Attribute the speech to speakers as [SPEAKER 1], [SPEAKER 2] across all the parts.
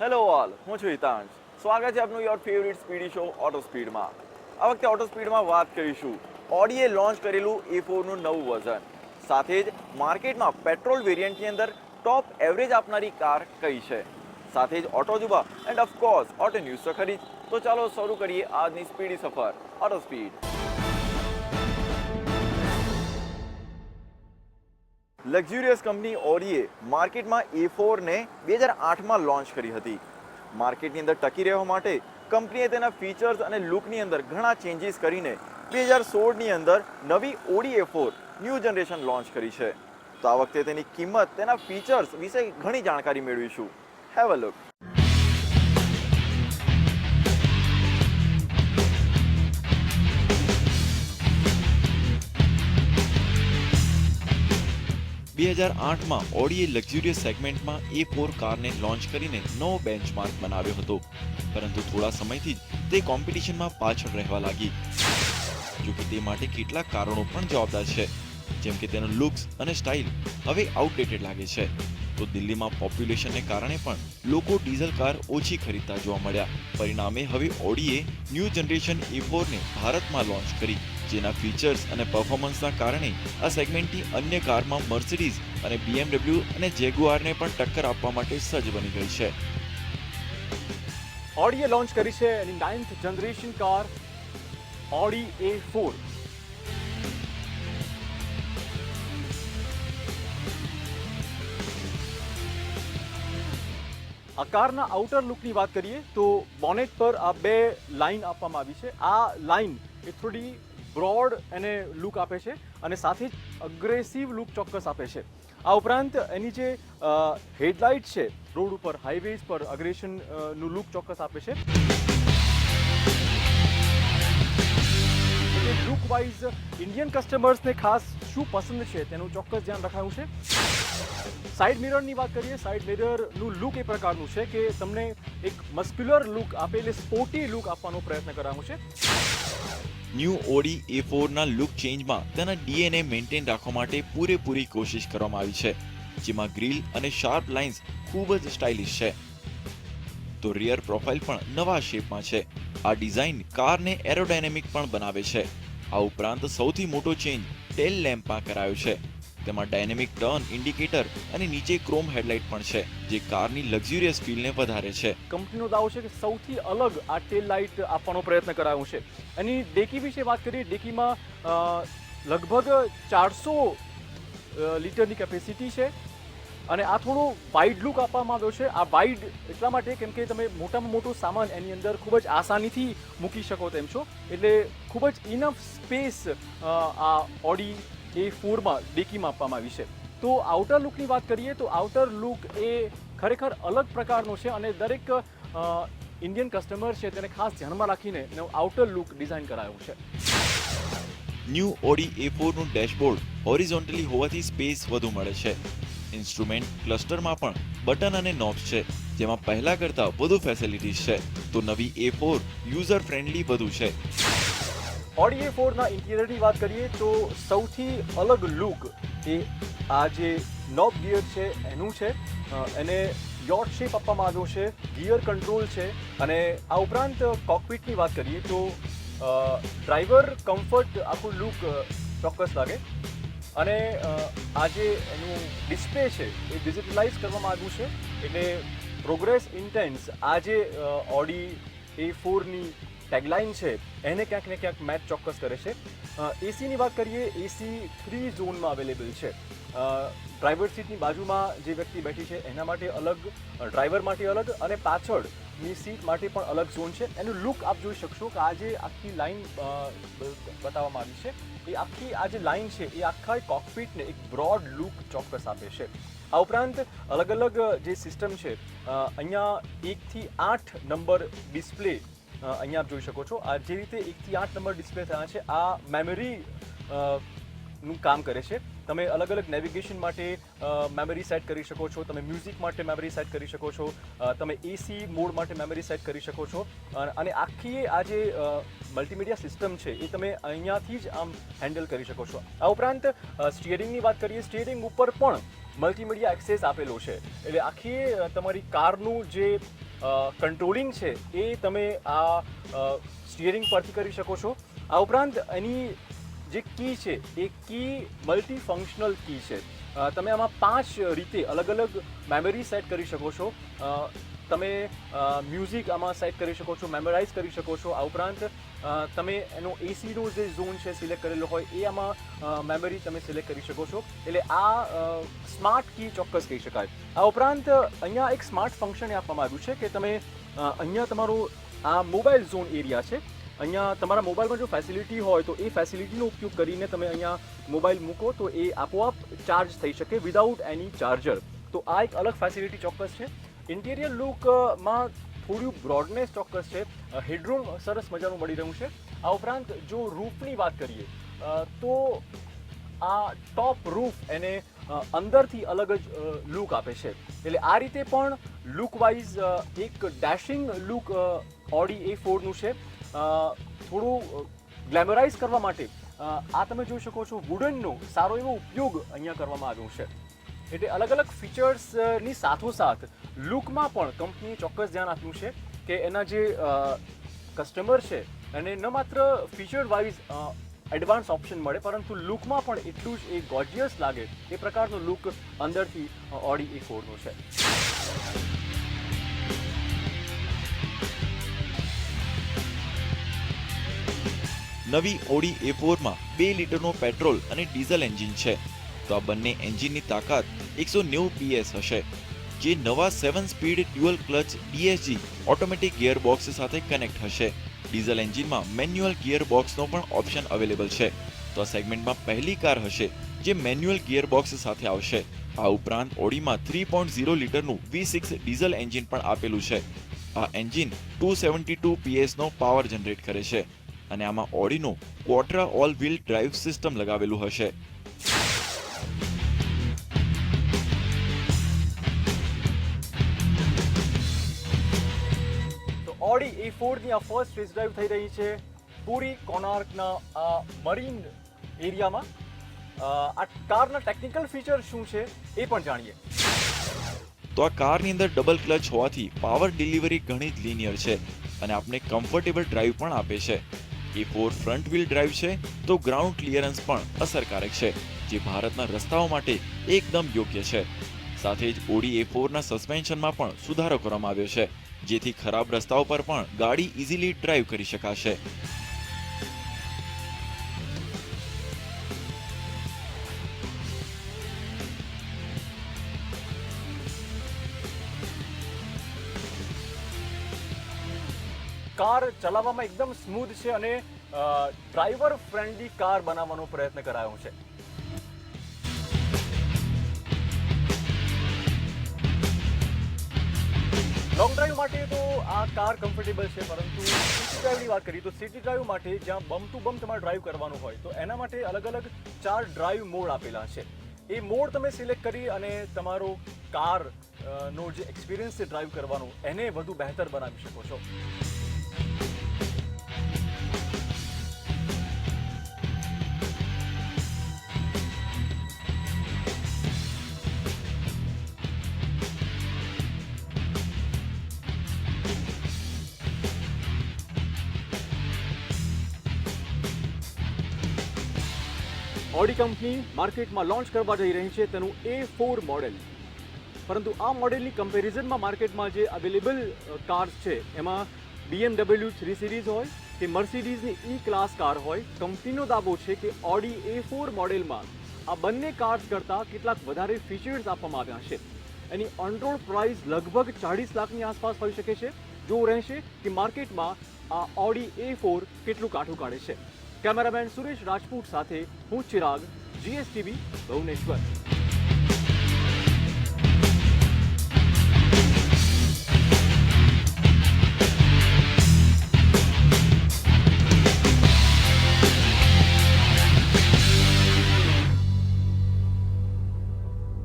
[SPEAKER 1] Hello all હું છું હિતાંશ. સ્વાગત છે આપનું your favourite speedy show auto સ્પીડમાં આ વખતે ઓટો સ્પીડમાં વાત કરીશું. ઓડીએ લોન્ચ કરેલું એ ફોરનું નવું વર્ઝન સાથે જ માર્કેટમાં પેટ્રોલ વેરિયન્ટની અંદર ટોપ એવરેજ આપનારી કાર કઈ છે? સાથે જ auto જુબા and of course auto news તો ખરી. તો ચાલો શરૂ કરીએ આજની સ્પીડી સફર ઓટો સ્પીડ લક્ઝુરિયસ કંપની ઓડીએ માર્કેટમાં એ ફોરને બે હજાર આઠમાં લોન્ચ કરી હતી. માર્કેટની અંદર ટકી રહેવા માટે કંપનીએ તેના ફીચર્સ અને લુકની અંદર ઘણા ચેન્જીસ કરીને બે હજાર સોળની અંદર નવી Audi A four new generation launch કરી છે. તો આ વખતે તેની કિંમત, તેના ફીચર્સ વિશે ઘણી જાણકારી મેળવીશું. હેવ અ લુક બે હજાર આઠમાં ઓડીએ લક્ઝુરિયસ સેગમેન્ટમાં એ ફોર કારને લોન્ચ કરીને નવો બેન્ચમાર્ક બનાવ્યો હતો. પરંતુ થોડા સમયથી જ તે કોમ્પિટિશનમાં પાછળ રહેવા લાગી. જોકે તે માટે કેટલાક કારણો પણ જવાબદાર છે. જેમ કે તેનો લુક્સ અને સ્ટાઇલ હવે આઉટડેટેડ લાગે છે. તો દિલ્હીમાં પોપ્યુલેશનને કારણે પણ લોકો ડીઝલ કાર ઓછી ખરીદતા જોવા મળ્યા. પરિણામે હવે ઓડીએ ન્યૂ જનરેશન એ ફોરને ભારતમાં લોન્ચ કરી જેના ફીચર્સ અને પરફોર્મન્સના કારણે આ સેગમેન્ટની અન્ય કારમાં મર્સિડીઝ અને BMW અને જેગુઆરને પણ ટક્કર આપવા માટે સજ્જ બની ગઈ છે.
[SPEAKER 2] ઓડીએ લોન્ચ કરી છે એની ninth generation car Audi A four આ કારના આઉટર લુકની વાત કરીએ તો બોનેટ પર આ બે લાઇન આપવામાં આવી છે. આ લાઇન એ થોડી બ્રોડ એને લુક આપે છે અને સાથે જ અગ્રેસિવ લુક ચોક્કસ આપે છે. આ ઉપરાંત એની જે હેડલાઇટ છે, રોડ ઉપર હાઈવેઝ પર અગ્રેશનનું લુક ચોક્કસ આપે છે. લુક વાઇઝ ઇન્ડિયન કસ્ટમર્સને ખાસ શું પસંદ છે તેનું ચોક્કસ ધ્યાન રખાયું છે. સાઇડ મિરરની વાત કરીએ સાઇડ મિરરનું લુક એ પ્રકારનું છે કે તમને એક મસ્ક્યુલર લુક આપે, એટલે સ્પોર્ટી લુક આપવાનો પ્રયત્ન કરાયું છે.
[SPEAKER 1] ન્યૂ ઓડી એ ફોરના લુક ચેન્જમાં તેના ડીએનએ મેન્ટેન રાખવા માટે પૂરેપૂરી કોશિશ કરવામાં આવી છે, જેમાં ગ્રીલ અને શાર્પ લાઇન્સ ખૂબ જ સ્ટાઇલિશ છે. તો રિયર પ્રોફાઇલ પણ નવા શેપમાં છે. આ ડિઝાઇન કારને એરોડાયનેમિક પણ બનાવે છે. આ ઉપરાંત સૌથી મોટો ચેન્જ ટેલ લેમ્પમાં કરાયો છે. તેમાં ડાયનેમિક ટર્ન, ઇન્ડિકેટર અને નીચે ક્રોમ હેડલાઇટ પણ છે, જે કારની લક્ઝુરિયસ ફીલને વધારે છે.
[SPEAKER 2] કંપનીનો દાવો છે કે સૌથી અલગ આ ટેલ લાઇટ આપવાનો પ્રયત્ન કરાયો છે. એની ડેકી વિશે વાત કરીએ, ડેકીમાં લગભગ ચારસો લીટરની કેપેસિટી છે અને આ થોડો વાઇડ લુક આપવામાં આવ્યો છે. આ વાઇડ એટલા માટે કેમ કે તમે મોટામાં મોટો સામાન એની અંદર ખૂબ જ આસાનીથી મૂકી શકો તેમ છો. એટલે ખૂબ જ ઇનફ સ્પેસ આ ઓડી એ ફોરમાં ડેકીમાં આપવામાં આવી છે. તો આઉટર લુકની વાત કરીએ તો આઉટર લુક એ ખરેખર અલગ પ્રકારનો છે અને દરેક ઇન્ડિયન કસ્ટમર છે તેને ખાસ ધ્યાનમાં રાખીને એનો આઉટર લુક ડિઝાઇન કરાયો છે.
[SPEAKER 1] ન્યૂ ઓડી એ ફોરનું ડેશબોર્ડ હોરિઝોન્ટલી હોવાથી સ્પેસ વધુ મળે છે. ઇન્સ્ટ્રુમેન્ટ ક્લસ્ટરમાં પણ બટન અને નોબ્સ છે, જેમાં પહેલા કરતાં વધુ ફેસિલિટીઝ છે. તો નવી એ ફોર યુઝર ફ્રેન્ડલી વધુ છે.
[SPEAKER 2] ઓડી એ ફોરના ઇન્ટિરિયરની વાત કરીએ તો સૌથી અલગ લુક એ આ જે નોબ ગિયર છે, એનું છે. એને યોટ શેપ આપવામાં આવ્યો છે ગિયર કંટ્રોલ છે. અને આ ઉપરાંત કોકપીટની વાત કરીએ તો ડ્રાઈવર કમ્ફર્ટ આખું લુક ચોક્કસ લાગે. અને આ જે એનું ડિસ્પ્લે છે એ ડિજિટલાઇઝ કરવામાં આવ્યું છે. એટલે પ્રોગ્રેસ ઇન્ટેન્સ આ જે ઓડી એ ફોરની ટેગલાઇન છે, એને ક્યાંક ને ક્યાંક મેચ ચોક્કસ કરે છે. એસીની વાત કરીએ એસી થ્રી ઝોનમાં અવેલેબલ છે. ડ્રાઈવર સીટની બાજુમાં જે વ્યક્તિ બેઠી છે, એના માટે અલગ ડ્રાઈવર માટે અલગ અને પાછળની સીટ માટે પણ અલગ ઝોન છે. એનું લુક આપ જોઈ શકશો કે આ જે આખી લાઈન બતાવવામાં આવી છે, એ આખી આ જે લાઈન છે, એ આખા કોકપીટને એક બ્રોડ લુક ચોક્કસ આપે છે. આ ઉપરાંત અલગ અલગ જે સિસ્ટમ છે અહીંયા એકથી આઠ નંબર ડિસ્પ્લે અહીંયા આપ જોઈ શકો છો. આ જે રીતે એકથી આઠ નંબર ડિસ્પ્લે થયા છે, આ મેમરી નું કામ કરે છે. તમે અલગ અલગ નેવિગેશન માટે મેમરી સેટ કરી શકો છો. તમે મ્યુઝિક માટે મેમરી સેટ કરી શકો છો. તમે એસી મોડ માટે મેમરી સેટ કરી શકો છો. અને આખી આ જે મલ્ટીમીડિયા સિસ્ટમ છે, એ તમે અહીંયાથી જ આમ હેન્ડલ કરી શકો છો. આ ઉપરાંત સ્ટિયરિંગની વાત કરીએ સ્ટિયરિંગ ઉપર પણ મલ્ટીમીડિયા એક્સેસ આપેલો છે. એટલે આખી તમારી કારનું જે કંટ્રોલિંગ છે, એ તમે આ સ્ટિયરિંગ પરથી કરી શકો છો. આ ઉપરાંત એની જે કી છે, એ કી મલ્ટી ફંક્શનલ કી છે તમે આમાં પાંચ રીતે અલગ અલગ મેમરી સેટ કરી શકો છો. તમે મ્યુઝિક આમાં સેટ કરી શકો છો મેમરાઇઝ કરી શકો છો. આ ઉપરાંત તમે એનો એસીનો જે ઝોન છે સિલેક્ટ કરેલો હોય, એ આમાં મેમરી તમે સિલેક્ટ કરી શકો છો. એટલે આ સ્માર્ટ કી ચોક્કસ કહી શકાય. આ ઉપરાંત, અહીંયા એક સ્માર્ટ ફંક્શન આપવામાં આવ્યું છે કે તમે અહીંયા તમારો આ મોબાઈલ ઝોન એરિયા છે, અહીંયા તમારા મોબાઈલમાં જો ફેસિલિટી હોય તો એ ફેસિલિટીનો ઉપયોગ કરીને તમે અહીંયા મોબાઈલ મૂકો તો એ આપોઆપ ચાર્જ થઈ શકે વિધાઉટ એની ચાર્જર તો આ એક અલગ ફેસિલિટી ચોક્કસ છે. ઇન્ટિરિયર લુકમાં થોડું બ્રોડનેસ ચોક્કસ છે. હેડરૂમ સરસ મજાનું મળી રહ્યું છે. આ ઉપરાંત જો રૂફની વાત કરીએ તો આ ટોપ રૂફ એને અંદરથી અલગ જ લુક આપે છે. એટલે આ રીતે પણ લુક વાઇઝ એક ડેશિંગ લુક ઓડી એ ફોરનું છે. થોડું ગ્લેમરાઇઝ કરવા માટે આ તમે જોઈ શકો છો વુડનનો સારો એવો ઉપયોગ અહીંયા કરવામાં આવ્યો છે. એટલે અલગ અલગ ફીચર્સની સાથોસાથ લુકમાં પણ કંપનીએ ચોક્કસ ધ્યાન આપ્યું છે કે એના જે કસ્ટમર છે એને ન માત્ર ફીચર વાઇઝ એડવાન્સ ઓપ્શન મળે, પરંતુ લુકમાં પણ એટલું જ એ ગોર્જિયસ લાગે એ પ્રકારનો લુક અંદરથી ઓડી એ ફોરનો છે.
[SPEAKER 1] નવી ઓડી એ ફોરમાં બે લીટરનો પેટ્રોલ અને ડીઝલ એન્જિન છે. તો આ બંને એન્જિનની તાકાત એકસો નેવું પીએસ હશે. જે નવા seven speed dual clutch DSG automatic gear box સાથે કનેક્ટ હશે. ડીઝલ એન્જિનમાં મેન્યુઅલ ગિયર બોક્સનો પણ ઓપ્શન અવેલેબલ છે. તો આ સેગમેન્ટમાં પહેલી કાર હશે જે મેન્યુઅલ ગિયર બોક્સ સાથે આવશે. આ ઉપરાંત ઓડીમાં થ્રી પોઈન્ટ ઝીરો લીટરનું વી સિક્સ ડીઝલ એન્જિન પણ આપેલું છે. આ એન્જિન ટુ સેવન્ટી ટુ પીએસનો પાવર જનરેટ કરે છે. અને આમાં ઓડીનું quattro all wheel drive system લગાવેલું હશે.
[SPEAKER 2] ઓડી એ ફોરની આ ફર્સ્ટ ટેસ્ટ ડ્રાઈવ થઈ રહી છે. પૂરી કોનાર્કના આ મરીન એરિયામાં આ કારના ટેકનિકલ ફીચર શું છે એ પણ જાણીએ.
[SPEAKER 1] તો આ કારની અંદર ડબલ ક્લચ હોવાથી પાવર ડિલિવરી ઘણી જ લિનિયર છે અને આપને કમ્ફર્ટેબલ ડ્રાઈવ પણ આપે છે. A four front wheel drive છે તો ગ્રાઉન્ડ ક્લિયરન્સ પણ અસરકારક છે, જે ભારતના રસ્તાઓ માટે એકદમ યોગ્ય છે. સાથે જ ઓડી એ ફોરના સસ્પેન્શનમાં પણ સુધારો કરવામાં આવ્યો છે. જેથી ખરાબ રસ્તાઓ પર પણ ગાડી ઇઝીલી ડ્રાઈવ કરી શકાશે.
[SPEAKER 2] કાર ચલાવવામાં એકદમ સ્મૂથ છે અને ડ્રાઈવર ફ્રેન્ડલી કાર બનાવવાનો પ્રયત્ન કરાયો છે. લોંગ ડ્રાઈવ માટે તો આ કાર કમ્ફર્ટેબલ છે, પરંતુ સિટી ડ્રાઈવની વાત કરીએ તો સિટી ડ્રાઈવ માટે જ્યાં બમ ટુ બમ તમારે ડ્રાઈવ કરવાનું હોય, તો એના માટે અલગ અલગ ચાર ડ્રાઈવ મોડ આપેલા છે. એ મોડ તમે સિલેક્ટ કરી અને તમારો કાર જે એક્સપિરિયન્સ છે ડ્રાઈવ કરવાનો, એને વધુ બહેતર બનાવી શકો છો. ઓડી કંપની માર્કેટમાં લોન્ચ કરવા જઈ રહી છે તેનું એ ફોર મોડેલ. પરંતુ આ મોડેલની કમ્પેરિઝનમાં માર્કેટમાં જે અવેલેબલ કાર્સ છે, એમાં બીએમડબલ્યુ થ્રી સિરીઝ હોય કે મર્સિડીઝની ઈ ક્લાસ કાર હોય, કંપનીનો દાવો છે કે ઓડી એ ફોર મોડેલમાં આ બંને કાર્સ કરતાં કેટલાક વધારે ફીચર્સ આપવામાં આવ્યા છે. એની ઓનરોડ પ્રાઇસ લગભગ ચાળીસ લાખની આસપાસ હોઈ શકે છે. જો રહેશે કે માર્કેટમાં આ ઓડી એ ફોર કેટલું કાઠું કાઢે છે. કેમેરામેન સુરેશ રાજપૂત સાથે હું ચિરાગ જીએસટીવી ભુવનેશ્વર.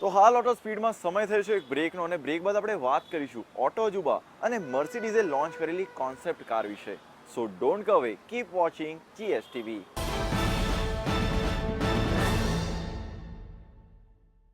[SPEAKER 3] તો હાલ ઓટો સ્પીડમાં સમય થયો છે એક બ્રેકનો અને બ્રેક બાદ આપણે વાત કરીશું ઓટો જુબા અને મર્સિડીઝે લોન્ચ કરેલી કોન્સેપ્ટ કાર વિશે. So don't go away, keep watching GSTV.